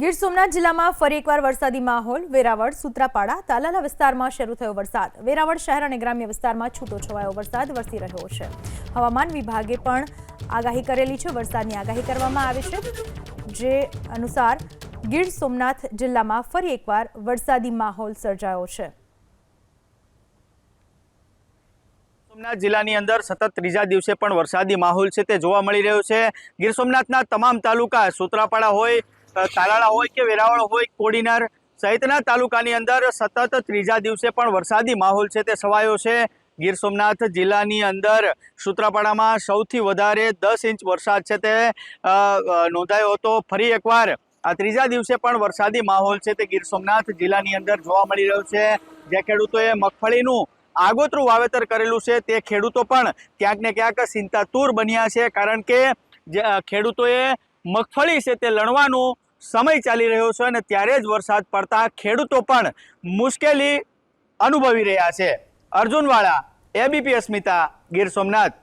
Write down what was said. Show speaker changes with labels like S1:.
S1: ગીર સોમનાથ જિલ્લામાં ફરી એકવાર વરસાદી માહોલ. વેરાવળ, સુત્રાપાડા, તાલાલા વિસ્તારમાં શરૂ થયો વરસાદ. વેરાવળ શહેર અને ગ્રામ્ય વિસ્તારમાં છૂટો છવાયો વરસાદ વરસી રહ્યો છે. હવામાન વિભાગે પણ આગાહી કરેલી છે. વરસાદની આગાહી કરવામાં આવી છે. જે અનુસાર ગીર સોમનાથ જિલ્લામાં ફરી એકવાર વરસાદી માહોલ સર્જાયો છે.
S2: સોમનાથ જિલ્લાની અંદર સતત ત્રીજા દિવસે પણ વરસાદી માહોલ છે તે જોવા મળી રહ્યો છે. ગીર સોમનાથના તમામ તાલુકા સુત્રાપાડા હોય તાલાળા હોય કે વેરાવળ હોય, કોડીનાર સહિતના તાલુકાની અંદર સતત ત્રીજા દિવસે પણ વરસાદી માહોલ છે તે છવાયો છે. ગીર સોમનાથ જિલ્લાની અંદર સૂત્રાપાડામાં સૌથી વધારે દસ ઇંચ વરસાદ છે તે નોંધાયો હતો. ફરી એકવાર આ ત્રીજા દિવસે પણ વરસાદી માહોલ છે તે ગીર સોમનાથ જિલ્લાની અંદર જોવા મળી રહ્યો છે. જે ખેડૂતોએ મગફળીનું આગોતરું વાવેતર કરેલું છે તે ખેડૂતો પણ ક્યાંક ને ક્યાંક ચિંતાતુર બન્યા છે કારણ કે, જે ખેડૂતોએ મગફળી છે તે લણવાનો સમય ચાલી રહ્યો છે અને ત્યારે જ વરસાદ પડતા ખેડૂતો પણ મુશ્કેલી અનુભવી રહ્યા છે. અર્જુનવાળા એબીપી અસ્મિતા ગીર સોમનાથ.